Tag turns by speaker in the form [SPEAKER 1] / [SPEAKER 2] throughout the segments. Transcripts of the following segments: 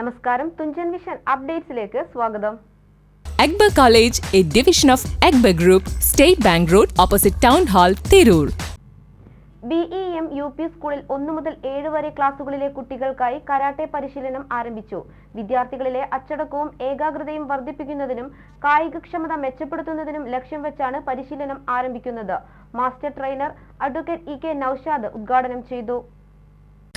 [SPEAKER 1] നമസ്കാരം. തുഞ്ചൻ വിഷൻ അപ്ഡേറ്റ്സിലേക്ക് സ്വാഗതം.
[SPEAKER 2] Akbar college A division of Akbar group state bank road opposite town hall
[SPEAKER 1] Tirur. BEM M U P സ്കൂളിൽ ഒന്നു മുതൽ ഏഴ് വരെ ക്ലാസുകളിലെ കുട്ടികൾക്കായി കരാട്ടെ പരിശീലനം ആരംഭിച്ചു. വിദ്യാർത്ഥികളിലെ അച്ചടക്കവും ഏകാഗ്രതയും വർദ്ധിപ്പിക്കുന്നതിനും കായികക്ഷമത മെച്ചപ്പെടുത്തുന്നതിനും ലക്ഷ്യം വെച്ചാണ് പരിശീലനം ആരംഭിക്കുന്നത്. Master trainer advocate E K Naushad ഉദ്ഘാടനം ചെയ്തു.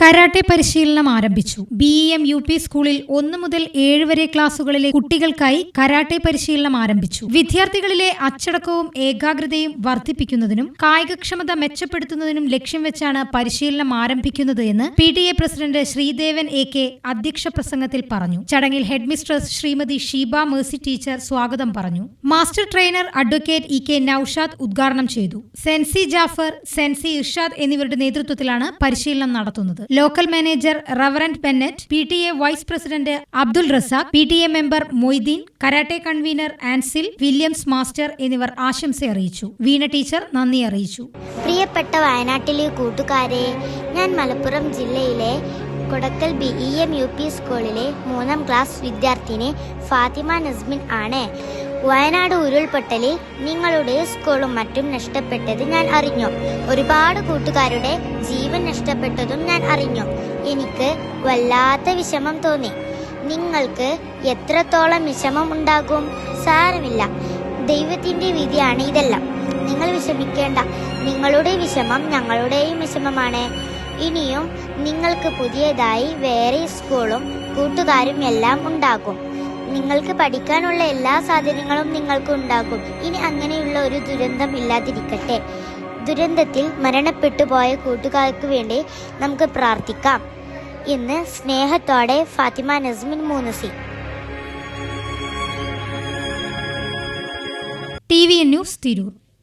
[SPEAKER 3] കരാട്ടെ പരിശീലനം ആരംഭിച്ചു. B E M U P സ്കൂളിൽ ഒന്ന് മുതൽ ഏഴ് വരെ ക്ലാസുകളിലെ കുട്ടികൾക്കായി കരാട്ടെ പരിശീലനം ആരംഭിച്ചു. വിദ്യാർത്ഥികളിലെ അച്ചടക്കവും ഏകാഗ്രതയും വർദ്ധിപ്പിക്കുന്നതിനും കായികക്ഷമത മെച്ചപ്പെടുത്തുന്നതിനും ലക്ഷ്യം വെച്ചാണ് പരിശീലനം ആരംഭിക്കുന്നത് എന്ന് P T A president Sreedevan A K അധ്യക്ഷ പ്രസംഗത്തിൽ പറഞ്ഞു. ചടങ്ങിൽ headmistress Shrimati Sheeba Mercy teacher സ്വാഗതം പറഞ്ഞു. Master trainer advocate E K Naushad ഉദ്ഘാടനം ചെയ്തു. സെൻസി ജാഫർ സെൻസി ഇർഷാദ് എന്നിവരുടെ നേതൃത്വത്തിലാണ് പരിശീലനം നടത്തുന്നത്. Local manager reverend Bennett P T A vice president Abdul Razak P T A member Moideen karate convener Ansil Williams master എന്നിവർ ആശംസ അറിയിച്ചു. വീണ ടീച്ചർ നന്ദി അറിയിച്ചു.
[SPEAKER 4] പ്രിയപ്പെട്ട വയനാട്ടിലെ കൂട്ടുകാരെ ഞാൻ മലപ്പുറം ജില്ലയിലെ Kodakkal B E M U P സ്കൂളിലെ മൂന്നാം ക്ലാസ് വിദ്യാർത്ഥിനി ഫാത്തിമ നസ്മിൻ ആണ്. വയനാട് ഉരുൾപൊട്ടലിൽ നിങ്ങളുടെ സ്കൂളും മറ്റും നഷ്ടപ്പെട്ടത് ഞാൻ അറിഞ്ഞു. ഒരുപാട് കൂട്ടുകാരുടെ ജീവൻ നഷ്ടപ്പെട്ടതും ഞാൻ അറിഞ്ഞു. എനിക്ക് വല്ലാത്ത വിഷമം തോന്നി. നിങ്ങൾക്ക് എത്രത്തോളം വിഷമം ഉണ്ടാകും? സാരമില്ല. ദൈവത്തിന്റെ വിധിയാണ് ഇതെല്ലാം. നിങ്ങൾ വിഷമിക്കേണ്ട. നിങ്ങളുടെ വിഷമം ഞങ്ങളുടെയും വിഷമമാണ്. ഇനിയും നിങ്ങൾക്ക് പുതിയതായി വേറെ സ്കൂളും കൂട്ടുകാരും എല്ലാം ഉണ്ടാകും. നിങ്ങൾക്ക് പഠിക്കാനുള്ള എല്ലാ സാധനങ്ങളും നിങ്ങൾക്ക് ഉണ്ടാകും ഇനി അങ്ങനെയുള്ള ഒരു ദുരന്തം ഇല്ലാതിരിക്കട്ടെ. ദുരന്തത്തിൽ മരണപ്പെട്ടു പോയ കൂട്ടുകാർക്ക് വേണ്ടി നമുക്ക് പ്രാർത്ഥിക്കാം. ഇന്ന് സ്നേഹത്തോടെ Fathima Nasmin മൂന്നസി.
[SPEAKER 3] T V news Tirur.